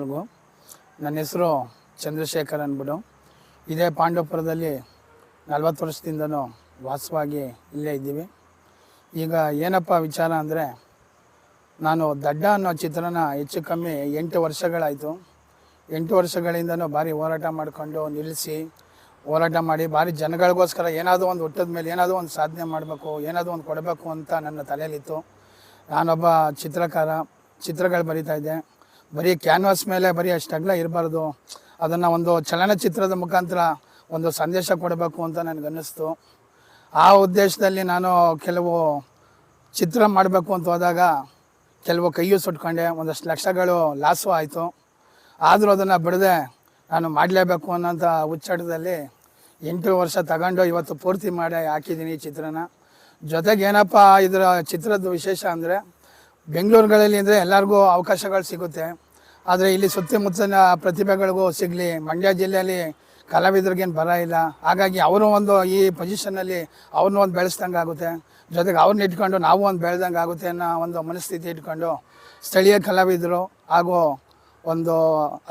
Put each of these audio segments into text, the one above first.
ಎಲ್ಲರಿಗೂ ನನ್ನ ಹೆಸರು ಚಂದ್ರಶೇಖರ್ ಅಂದ್ಬಿಟ್ಟು ಇದೇ ಪಾಂಡವಪುರದಲ್ಲಿ ನಲ್ವತ್ತು ವರ್ಷದಿಂದನೂ ವಾಸವಾಗಿ ಇಲ್ಲೇ ಇದ್ದೀವಿ. ಈಗ ಏನಪ್ಪ ವಿಚಾರ ಅಂದರೆ, ನಾನು ದಡ್ಡ ಅನ್ನೋ ಚಿತ್ರನ ಹೆಚ್ಚು ಕಮ್ಮಿ ಎಂಟು ವರ್ಷಗಳಾಯಿತು. ಎಂಟು ವರ್ಷಗಳಿಂದನೂ ಭಾರಿ ಹೋರಾಟ ಮಾಡಿಕೊಂಡು ನಿಲ್ಲಿಸಿ, ಹೋರಾಟ ಮಾಡಿ ಭಾರಿ ಜನಗಳಿಗೋಸ್ಕರ ಏನಾದರೂ ಒಂದು ಹುಟ್ಟದ ಮೇಲೆ ಏನಾದರೂ ಒಂದು ಸಾಧನೆ ಮಾಡಬೇಕು, ಏನಾದರೂ ಒಂದು ಕೊಡಬೇಕು ಅಂತ ನನ್ನ ತಲೆಯಲ್ಲಿತ್ತು. ನಾನೊಬ್ಬ ಚಿತ್ರಕಾರ, ಚಿತ್ರಗಳು ಬರಿತಾ ಇದ್ದೆ. ಬರೀ ಕ್ಯಾನ್ವಾಸ್ ಮೇಲೆ ಬರೀ ಅಷ್ಟು ಅಗಲ ಇರಬಾರ್ದು. ಅದನ್ನು ಒಂದು ಚಲನಚಿತ್ರದ ಮುಖಾಂತರ ಒಂದು ಸಂದೇಶ ಕೊಡಬೇಕು ಅಂತ ನನಗನ್ನಿಸ್ತು ಆ ಉದ್ದೇಶದಲ್ಲಿ ನಾನು ಕೆಲವು ಚಿತ್ರ ಮಾಡಬೇಕು ಅಂತ ಹೋದಾಗ ಕೆಲವು ಕೈಯು ಸುಟ್ಕೊಂಡೆ, ಒಂದಷ್ಟು ಲಕ್ಷಗಳು ಲಾಸು ಆಯಿತು. ಆದರೂ ಅದನ್ನು ಬಿಡದೆ ನಾನು ಮಾಡಲೇಬೇಕು ಅನ್ನೋಂಥ ಹುಚ್ಚಾಟದಲ್ಲಿ ಎಂಟು ವರ್ಷ ತಗೊಂಡು ಇವತ್ತು ಪೂರ್ತಿ ಮಾಡಿ ಹಾಕಿದ್ದೀನಿ ಈ ಚಿತ್ರನ. ಜೊತೆಗೆ ಏನಪ್ಪ ಇದರ ಚಿತ್ರದ ವಿಶೇಷ ಅಂದರೆ ಬೆಂಗಳೂರುಗಳಲ್ಲಿ ಅಂದರೆ ಎಲ್ಲರಿಗೂ ಅವಕಾಶಗಳು ಸಿಗುತ್ತೆ. ಆದರೆ ಇಲ್ಲಿ ಸುತ್ತಮುತ್ತಲಿನ ಪ್ರತಿಭೆಗಳಿಗೂ ಸಿಗಲಿ. ಮಂಡ್ಯ ಜಿಲ್ಲೆಯಲ್ಲಿ ಕಲಾವಿದರಿಗೇನು ಬರ ಇಲ್ಲ. ಹಾಗಾಗಿ ಅವರು ಒಂದು ಈ ಪೊಸಿಷನಲ್ಲಿ ಅವ್ರನ್ನ ಒಂದು ಬೆಳೆಸ್ದಂಗೆ ಆಗುತ್ತೆ. ಜೊತೆಗೆ ಅವ್ರನ್ನ ಇಟ್ಕೊಂಡು ನಾವು ಒಂದು ಬೆಳೆದಂಗೆ ಆಗುತ್ತೆ ಅನ್ನೋ ಒಂದು ಮನಸ್ಥಿತಿ ಇಟ್ಕೊಂಡು ಸ್ಥಳೀಯ ಕಲಾವಿದರು ಹಾಗೂ ಒಂದು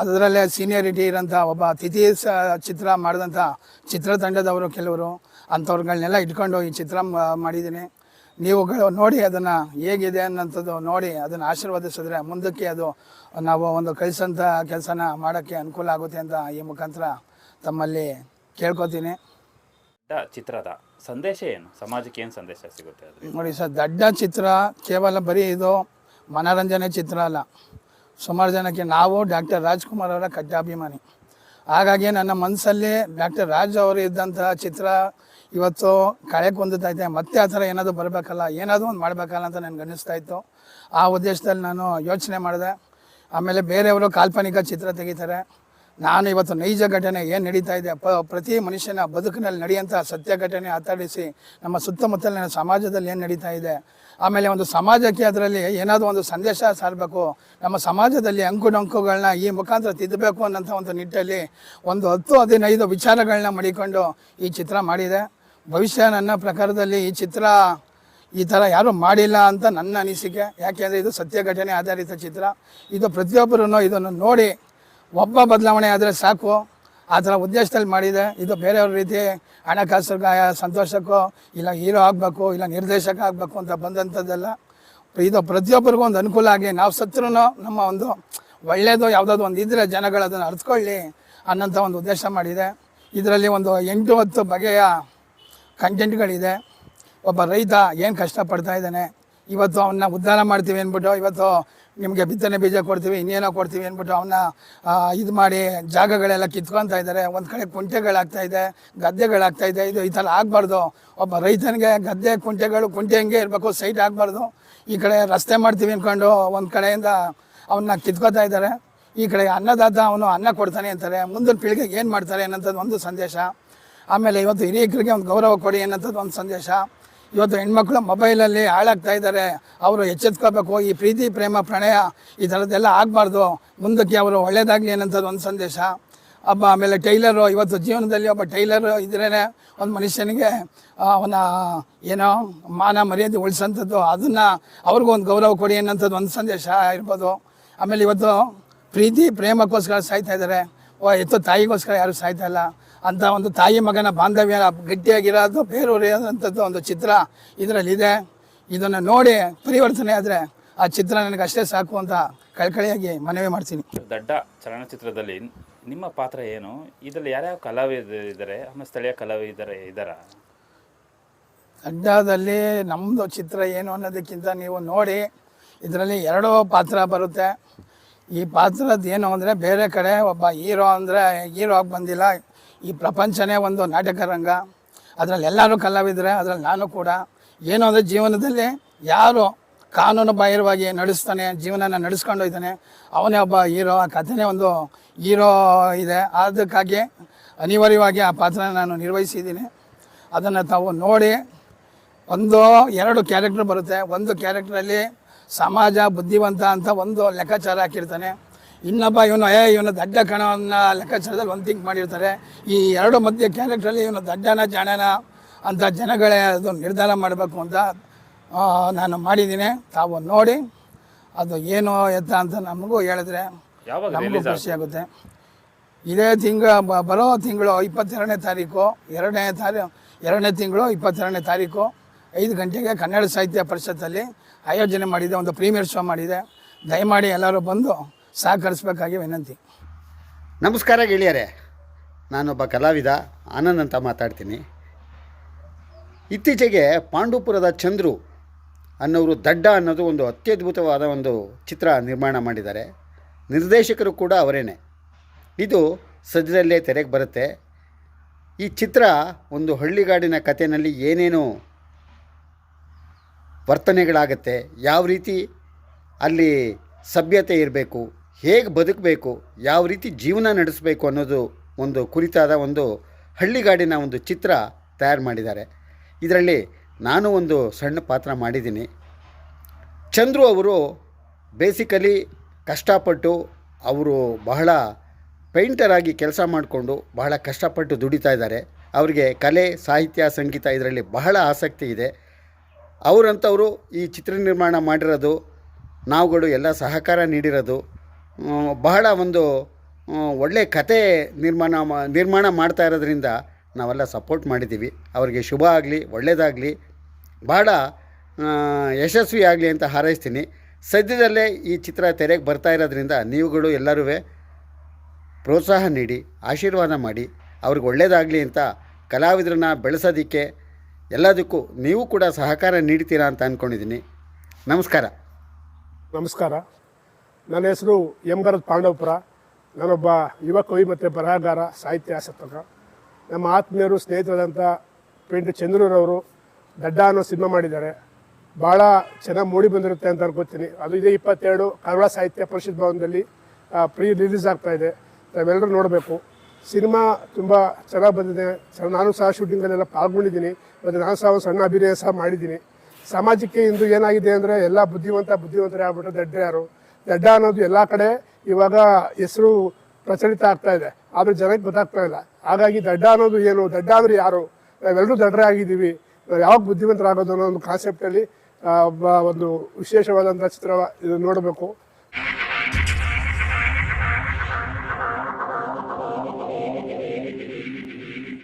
ಅದರಲ್ಲೇ ಸೀನಿಯರಿಟಿ ಇರೋಂಥ ಒಬ್ಬ ತಿಥಿ ಸ ಚಿತ್ರ ಮಾಡಿದಂಥ ಚಿತ್ರತಂಡದವರು ಕೆಲವರು ಅಂಥವ್ರುಗಳನ್ನೆಲ್ಲ ಇಟ್ಕೊಂಡು ಈ ಚಿತ್ರ ಮಾಡಿದ್ದೀನಿ. ನೀವುಗಳು ನೋಡಿ ಅದನ್ನು ಹೇಗಿದೆ ಅನ್ನೋಂಥದ್ದು ನೋಡಿ ಅದನ್ನು ಆಶೀರ್ವದಿಸಿದ್ರೆ ಮುಂದಕ್ಕೆ ಅದು ನಾವು ಒಂದು ಕಳಿಸೋಂಥ ಕೆಲಸನ ಮಾಡೋಕ್ಕೆ ಅನುಕೂಲ ಆಗುತ್ತೆ ಅಂತ ಈ ಮುಖಾಂತರ ತಮ್ಮಲ್ಲಿ ಕೇಳ್ಕೊತೀನಿ. ದಡ್ಡ ಚಿತ್ರದ ಸಂದೇಶ ಏನು? ಸಮಾಜಕ್ಕೆ ಏನು ಸಂದೇಶ ಸಿಗುತ್ತೆ ಅದು ನೋಡಿ ಸರ್ ದೊಡ್ಡ ಚಿತ್ರ ಕೇವಲ ಬರೀ ಇದು ಮನೋರಂಜನೆ ಚಿತ್ರ ಅಲ್ಲ. ಸುಮಾರು ಜನಕ್ಕೆ ನಾವು ಡಾಕ್ಟರ್ ರಾಜ್ಕುಮಾರ್ ಅವರ ಕಟ್ಟಾಭಿಮಾನಿ. ಹಾಗಾಗಿ ನನ್ನ ಮನಸ್ಸಲ್ಲಿ ಡಾಕ್ಟರ್ ರಾಜ್ ಅವರು ಇದ್ದಂತಹ ಚಿತ್ರ ಇವತ್ತು ಕಳೆ ಹೊಂದುತ್ತಾ ಇದೆ ಮತ್ತೆ ಆ ಥರ ಏನಾದರೂ ಬರಬೇಕಲ್ಲ? ಏನಾದರೂ ಒಂದು ಮಾಡಬೇಕಲ್ಲ ಅಂತ ನನಗೆ ಅನ್ನಿಸ್ತಾ ಇತ್ತು. ಆ ಉದ್ದೇಶದಲ್ಲಿ ನಾನು ಯೋಚನೆ ಮಾಡಿದೆ. ಆಮೇಲೆ ಬೇರೆಯವರು ಕಾಲ್ಪನಿಕ ಚಿತ್ರ ತೆಗಿತಾರೆ. ನಾನು ಇವತ್ತು ನೈಜ ಘಟನೆ ಏನು ನಡೀತಾ ಇದೆ? ಪ, ಪ್ರತಿ ಮನುಷ್ಯನ ಬದುಕಿನಲ್ಲಿ ನಡೆಯುವಂಥ ಸತ್ಯ ಘಟನೆ ಆತಾಡಿಸಿ ನಮ್ಮ ಸುತ್ತಮುತ್ತಲಿನ ಸಮಾಜದಲ್ಲಿ ಏನು ನಡೀತಾ ಇದೆ? ಆಮೇಲೆ ಒಂದು ಸಮಾಜಕ್ಕೆ ಅದರಲ್ಲಿ ಏನಾದರೂ ಒಂದು ಸಂದೇಶ ಸಾರಬೇಕು. ನಮ್ಮ ಸಮಾಜದಲ್ಲಿ ಅಂಕು ಡೊಂಕುಗಳನ್ನ ಈ ಮುಖಾಂತರ ತಿದ್ದಬೇಕು ಅನ್ನೋಂಥ ಒಂದು ನಿಟ್ಟಲ್ಲಿ ಒಂದು ಹತ್ತು ಹದಿನೈದು ವಿಚಾರಗಳನ್ನ ಮಡಿಕೊಂಡು ಈ ಚಿತ್ರ ಮಾಡಿದೆ. ಭವಿಷ್ಯ ನನ್ನ ಪ್ರಕಾರದಲ್ಲಿ ಈ ಚಿತ್ರ ಈ ಥರ ಯಾರೂ ಮಾಡಿಲ್ಲ ಅಂತ ನನ್ನ ಅನಿಸಿಕೆ. ಯಾಕೆಂದರೆ ಇದು ಸತ್ಯ ಘಟನೆ ಆಧಾರಿತ ಚಿತ್ರ. ಇದು ಪ್ರತಿಯೊಬ್ಬರೂ ಇದನ್ನು ನೋಡಿ ಒಬ್ಬ ಬದಲಾವಣೆ ಆದರೆ ಸಾಕು. ಆ ಥರ ಉದ್ದೇಶದಲ್ಲಿ ಮಾಡಿದೆ. ಇದು ಬೇರೆಯವ್ರ ರೀತಿ ಹಣಕಾಸು ಸಂತೋಷಕ್ಕೋ, ಇಲ್ಲ ಹೀರೋ ಆಗಬೇಕು, ಇಲ್ಲ ನಿರ್ದೇಶಕ ಆಗಬೇಕು ಅಂತ ಬಂದಂಥದ್ದೆಲ್ಲ. ಇದು ಪ್ರತಿಯೊಬ್ಬರಿಗೂ ಒಂದು ಅನುಕೂಲ ಆಗಿ ನಾವು ಸತ್ರೂ ನಮ್ಮ ಒಂದು ಒಳ್ಳೆಯದು ಯಾವುದಾದ್ರು ಒಂದು ಇದ್ದರೆ ಜನಗಳು ಅದನ್ನು ಅರ್ಥಕೊಳ್ಳಿ ಅನ್ನೋಂಥ ಒಂದು ಉದ್ದೇಶ ಮಾಡಿದೆ. ಇದರಲ್ಲಿ ಒಂದು ಎಂಟು ಹತ್ತು ಬಗೆಯ ಕಂಟೆಂಟ್ಗಳಿದೆ. ಒಬ್ಬ ರೈತ ಏನು ಕಷ್ಟಪಡ್ತಾ ಇದ್ದಾನೆ, ಇವತ್ತು ಅವನ್ನ ಉದ್ಧಾರ ಮಾಡ್ತೀವಿ ಅಂದ್ಬಿಟ್ಟು, ಇವತ್ತು ನಿಮಗೆ ಬಿತ್ತನೆ ಬೀಜ ಕೊಡ್ತೀವಿ, ಇನ್ನೇನೋ ಕೊಡ್ತೀವಿ ಅಂದ್ಬಿಟ್ಟು ಅವನ್ನ ಇದು ಮಾಡಿ ಜಾಗಗಳೆಲ್ಲ ಕಿತ್ಕೊತಾ ಇದ್ದಾರೆ. ಒಂದು ಕಡೆ ಕುಂಟೆಗಳಾಗ್ತಾ ಇದೆ, ಗದ್ದೆಗಳಾಗ್ತಾ ಇದೆ. ಇದು ಈ ಥರ ಆಗಬಾರ್ದು. ಒಬ್ಬ ರೈತನಿಗೆ ಗದ್ದೆ, ಕುಂಟೆಗಳು, ಕುಂಟೆ ಹಂಗೆ ಇರಬೇಕು, ಸೈಟ್ ಆಗಬಾರ್ದು. ಈ ಕಡೆ ರಸ್ತೆ ಮಾಡ್ತೀವಿ ಅಂದ್ಕೊಂಡು ಒಂದು ಕಡೆಯಿಂದ ಅವನ್ನ ಕಿತ್ಕೋತಾ ಇದ್ದಾರೆ. ಈ ಕಡೆ ಅನ್ನದಾತ ಅವನು ಅನ್ನ ಕೊಡ್ತಾನೆ ಅಂತಾರೆ. ಮುಂದಿನ ಪೀಳಿಗೆಗೆ ಏನು ಮಾಡ್ತಾರೆ ಅನ್ನೋಂಥದ್ದು ಒಂದು ಸಂದೇಶ. ಆಮೇಲೆ ಇವತ್ತು ಹಿರಿಯಕರಿಗೆ ಒಂದು ಗೌರವ ಕೊಡಿ ಅನ್ನೋಂಥದ್ದು ಒಂದು ಸಂದೇಶ. ಇವತ್ತು ಹೆಣ್ಮಕ್ಳು ಮೊಬೈಲಲ್ಲಿ ಹಾಳಾಗ್ತಾ ಇದ್ದಾರೆ. ಅವರು ಎಚ್ಚೆತ್ಕೋಬೇಕು ಈ ಪ್ರೀತಿ, ಪ್ರೇಮ, ಪ್ರಣಯ, ಈ ಥರದ್ದೆಲ್ಲ ಆಗಬಾರ್ದು. ಮುಂದಕ್ಕೆ ಅವರು ಒಳ್ಳೇದಾಗಲಿ ಅನ್ನೋಂಥದ್ದು ಒಂದು ಸಂದೇಶ. ಒಬ್ಬ ಆಮೇಲೆ ಟೈಲರು, ಇವತ್ತು ಜೀವನದಲ್ಲಿ ಒಬ್ಬ ಟೈಲರು ಇದ್ರೇ ಒಂದು ಮನುಷ್ಯನಿಗೆ ಅವನ ಏನೋ ಮಾನ ಮರ್ಯಾದೆ ಉಳಿಸೋಂಥದ್ದು. ಅದನ್ನು ಅವ್ರಿಗೂ ಒಂದು ಗೌರವ ಕೊಡಿ ಅನ್ನೋಂಥದ್ದು ಒಂದು ಸಂದೇಶ ಇರ್ಬೋದು. ಆಮೇಲೆ ಇವತ್ತು ಪ್ರೀತಿ, ಪ್ರೇಮಕ್ಕೋಸ್ಕರ ಸಾಯ್ತಾ ಇದ್ದಾರೆ. ಎತ್ತು ತಾಯಿಗೋಸ್ಕರ ಯಾರು ಸಾಯ್ತಾ ಇಲ್ಲ. ಅಂತ ಒಂದು ತಾಯಿ ಮಗನ ಬಾಂಧವ್ಯ ಗಟ್ಟಿಯಾಗಿರೋದು ಬೇರೂರಿರೋಂಥದ್ದು ಒಂದು ಚಿತ್ರ ಇದರಲ್ಲಿದೆ. ಇದನ್ನು ನೋಡಿ ಪರಿವರ್ತನೆ ಆದರೆ ಆ ಚಿತ್ರ ನನಗೆ ಅಷ್ಟೇ ಸಾಕು ಅಂತ ಕಳ್ಕಳಿಯಾಗಿ ಮನವಿ ಮಾಡ್ತೀನಿ. ದಡ್ಡ ಚಲನಚಿತ್ರದಲ್ಲಿ ನಿಮ್ಮ ಪಾತ್ರ ಏನು? ಇದರಲ್ಲಿ ಯಾರ್ಯಾವ ಕಲಾವಿದರು ಇದ್ದಾರೆ ಆಮೇಲೆ ಸ್ಥಳೀಯ ಕಲಾವಿದರೆ ಇದ್ದಾರ? ದಡ್ಡದಲ್ಲಿ ನಮ್ಮದು ಚಿತ್ರ ಏನು ಅನ್ನೋದಕ್ಕಿಂತ ನೀವು ನೋಡಿ ಇದರಲ್ಲಿ ಎರಡೂ ಪಾತ್ರ ಬರುತ್ತೆ. ಈ ಪಾತ್ರದ ಏನು ಅಂದರೆ ಬೇರೆ ಕಡೆ ಒಬ್ಬ ಹೀರೋ ಅಂದರೆ ಹೀರೋ ಆಗಿ ಬಂದಿಲ್ಲ. ಈ ಪ್ರಪಂಚನೇ ಒಂದು ನಾಟಕ ರಂಗ. ಅದರಲ್ಲಿ ಎಲ್ಲರೂ ಕಲಾವಿದರೆ, ಅದರಲ್ಲಿ ನಾನು ಕೂಡ. ಏನು ಅಂದರೆ ಜೀವನದಲ್ಲಿ ಯಾರು ಕಾನೂನು ಬಾಹಿರವಾಗಿ ನಡೆಸ್ತಾನೆ, ಜೀವನನ ನಡೆಸ್ಕೊಂಡು ಹೋಗ್ತಾನೆ, ಅವನೇ ಒಬ್ಬ ಹೀರೋ. ಆ ಕಥೆನೇ ಒಂದು ಹೀರೋ ಇದೆ. ಅದಕ್ಕಾಗಿ ಅನಿವಾರ್ಯವಾಗಿ ಆ ಪಾತ್ರ ನಾನು ನಿರ್ವಹಿಸಿದ್ದೀನಿ. ಅದನ್ನು ತಾವು ನೋಡಿ ಒಂದು, ಎರಡು ಕ್ಯಾರೆಕ್ಟರ್ ಬರುತ್ತೆ. ಒಂದು ಕ್ಯಾರೆಕ್ಟ್ರಲ್ಲಿ ಸಮಾಜ ಬುದ್ಧಿವಂತ ಅಂತ ಒಂದು ಲೆಕ್ಕಾಚಾರ ಹಾಕಿರ್ತಾನೆ. ಇನ್ನೊಬ್ಬ ಇವನು ಏ ಇವನ ದಡ್ಡ ಕಣ ಲೆಕ್ಕಾಚಾರದಲ್ಲಿ ಒಂದು ಥಿಂಕ್ ಮಾಡಿರ್ತಾರೆ. ಈ ಎರಡು ಮಧ್ಯೆ ಕ್ಯಾರೆಕ್ಟ್ರಲ್ಲಿ ಇವನು ದಡ್ಡನ ಜಾಣನ ಅಂತ ಜನಗಳೇ ಅದು ನಿರ್ಧಾರ ಮಾಡಬೇಕು ಅಂತ ನಾನು ಮಾಡಿದ್ದೀನಿ. ತಾವು ನೋಡಿ ಅದು ಏನು ಎತ್ತ ಅಂತ ನಮಗೂ ಹೇಳಿದ್ರೆ ನಮಗೂ ಖುಷಿಯಾಗುತ್ತೆ ಇದೇ ತಿಂಗಳ ಬ- ಬರೋ ತಿಂಗಳು ಇಪ್ಪತ್ತೆರಡನೇ ತಾರೀಕು ಎರಡನೇ ತಾರೀ ಎರಡನೇ ತಿಂಗಳು ಇಪ್ಪತ್ತೆರಡನೇ ತಾರೀಕು ಐದು ಗಂಟೆಗೆ ಕನ್ನಡ ಸಾಹಿತ್ಯ ಪರಿಷತ್ತಲ್ಲಿ ಆಯೋಜನೆ ಮಾಡಿದೆ ಒಂದು ಪ್ರೀಮಿಯರ್ ಶೋ ಮಾಡಿದೆ. ದಯಮಾಡಿ ಎಲ್ಲರೂ ಬಂದು ಸಹಕರಿಸಬೇಕಾಗಿ ವಿನಂತಿ. ನಮಸ್ಕಾರ ಗೆಳೆಯರೇ. ನಾನೊಬ್ಬ ಕಲಾವಿದ ಆನಂದ್ ಅಂತ ಮಾತಾಡ್ತೀನಿ. ಇತ್ತೀಚೆಗೆ ಪಾಂಡುಪುರದ ಚಂದ್ರು ಅನ್ನೋರು ದಡ್ಡ ಅನ್ನೋದು ಒಂದು ಅತ್ಯದ್ಭುತವಾದ ಒಂದು ಚಿತ್ರ ನಿರ್ಮಾಣ ಮಾಡಿದ್ದಾರೆ. ನಿರ್ದೇಶಕರು ಕೂಡ ಅವರೇನೆ. ಇದು ಸದ್ಯದಲ್ಲೇ ತೆರೆಗೆ ಬರುತ್ತೆ. ಈ ಚಿತ್ರ ಒಂದು ಹಳ್ಳಿಗಾಡಿನ ಕಥೆಯಲ್ಲಿ ಏನೇನು ವರ್ತನೆಗಳಾಗತ್ತೆ, ಯಾವ ರೀತಿ ಅಲ್ಲಿ ಸಭ್ಯತೆ ಇರಬೇಕು ಹೇಗೆ ಬದುಕಬೇಕು, ಯಾವ ರೀತಿ ಜೀವನ ನಡೆಸಬೇಕು ಅನ್ನೋದು ಒಂದು ಕುರಿತಾದ ಒಂದು ಹಳ್ಳಿಗಾಡಿನ ಒಂದು ಚಿತ್ರ ತಯಾರು ಮಾಡಿದ್ದಾರೆ. ಇದರಲ್ಲಿ ನಾನು ಒಂದು ಸಣ್ಣ ಪಾತ್ರ ಮಾಡಿದ್ದೀನಿ. ಚಂದ್ರು ಅವರು ಬೇಸಿಕಲಿ ಕಷ್ಟಪಟ್ಟು ಅವರು ಬಹಳ ಪೇಂಟರ್ ಆಗಿ ಕೆಲಸ ಮಾಡಿಕೊಂಡು ಬಹಳ ಕಷ್ಟಪಟ್ಟು ದುಡಿತಾ ಇದ್ದಾರೆ. ಅವರಿಗೆ ಕಲೆ, ಸಾಹಿತ್ಯ, ಸಂಗೀತ ಇದರಲ್ಲಿ ಬಹಳ ಆಸಕ್ತಿ ಇದೆ. ಅವರಂಥವರು ಈ ಚಿತ್ರ ನಿರ್ಮಾಣ ಮಾಡಿರೋದು, ನಾವುಗಳು ಎಲ್ಲ ಸಹಕಾರ ನೀಡಿರೋದು ಬಹಳ ಒಂದು ಒಳ್ಳೆಯ ಕತೆ ನಿರ್ಮಾಣ ನಿರ್ಮಾಣ ಮಾಡ್ತಾ ಇರೋದ್ರಿಂದ ನಾವೆಲ್ಲ ಸಪೋರ್ಟ್ ಮಾಡಿದ್ದೀವಿ. ಅವರಿಗೆ ಶುಭ ಆಗಲಿ ಒಳ್ಳೆಯದಾಗಲಿ ಬಹಳ ಯಶಸ್ವಿ ಆಗಲಿ ಅಂತ ಹಾರೈಸ್ತೀನಿ. ಸದ್ಯದಲ್ಲೇ ಈ ಚಿತ್ರ ತೆರೆಗೆ ಬರ್ತಾ ಇರೋದ್ರಿಂದ ನೀವುಗಳು ಎಲ್ಲರೂ ಪ್ರೋತ್ಸಾಹ ನೀಡಿ, ಆಶೀರ್ವಾದ ಮಾಡಿ, ಅವ್ರಿಗೆ ಒಳ್ಳೆಯದಾಗಲಿ ಅಂತ ಕಲಾವಿದರನ್ನ ಬೆಳೆಸೋದಕ್ಕೆ ಎಲ್ಲದಕ್ಕೂ ನೀವು ಕೂಡ ಸಹಕಾರ ನೀಡ್ತೀರಾ ಅಂತ ಅಂದ್ಕೊಂಡಿದ್ದೀನಿ ನಮಸ್ಕಾರ. ನಮಸ್ಕಾರ. ನನ್ನ ಹೆಸರು ಎಂ ಭರತ್ ಪಾಂಡವಪುರ. ನಾನೊಬ್ಬ ಯುವ ಕವಿ ಮತ್ತು ಬರಹಗಾರ, ಸಾಹಿತ್ಯ ಆಸಕ್ತಕ ನಮ್ಮ ಆತ್ಮೀಯರು, ಸ್ನೇಹಿತರಾದಂಥ ಪೇಂಟ್ ಚಂದ್ರೂರವರು ದಡ್ಡ ಅನ್ನೋ ಸಿನಿಮಾ ಮಾಡಿದ್ದಾರೆ. ಭಾಳ ಚೆನ್ನಾಗಿ ಮೂಡಿ ಬಂದಿರುತ್ತೆ ಅಂತ ಅನ್ಕೋತೀನಿ. ಅದು ಇದೇ ಇಪ್ಪತ್ತೆರಡು ಕನ್ನಡ ಸಾಹಿತ್ಯ ಪರಿಷತ್ ಭವನದಲ್ಲಿ ಪ್ರೀ ರಿಲೀಸ್ ಆಗ್ತಾ ಇದೆ. ನಾವೆಲ್ಲರೂ ನೋಡಬೇಕು. ಸಿನಿಮಾ ತುಂಬ ಚೆನ್ನಾಗಿ ಬಂದಿದೆ. ನಾನು ಸಹ ಶೂಟಿಂಗಲ್ಲೆಲ್ಲ ಪಾಲ್ಗೊಂಡಿದ್ದೀನಿ. ಮತ್ತು ನಾನು ಸಹ ಒಂದು ಸಣ್ಣ ಅಭಿನಯ ಸಹ ಮಾಡಿದ್ದೀನಿ. ಸಮಾಜಕ್ಕೆ ಇಂದು ಏನಾಗಿದೆ ಅಂದರೆ ಎಲ್ಲ ಬುದ್ಧಿವಂತ ಬುದ್ಧಿವಂತರೇ ಆಗ್ಬಿಟ್ಟು ಯಾರು ದಡ್ಡ ಅನ್ನೋದು ಎಲ್ಲ ಕಡೆ ಇವಾಗ ಹೆಸರು ಪ್ರಚಲಿತ ಆಗ್ತಾ ಇದೆ. ಆದ್ರೆ ಜನಕ್ಕೆ ಗೊತ್ತಾಗ್ತಾ ಇಲ್ಲ. ಹಾಗಾಗಿ ದಡ್ಡ ಅನ್ನೋದು ಏನು? ದಡ್ಡ ಅಂದ್ರೆ ಯಾರು? ನಾವೆಲ್ಲರೂ ದಡ್ಡರೇ ಆಗಿದ್ದೀವಿ. ನಾವು ಯಾವಾಗ ಬುದ್ಧಿವಂತರಾಗೋದು ಅನ್ನೋ ಒಂದು ಕಾನ್ಸೆಪ್ಟಲ್ಲಿ ಒಂದು ವಿಶೇಷವಾದಂಥ ಚಿತ್ರ ಇದು ನೋಡಬೇಕು.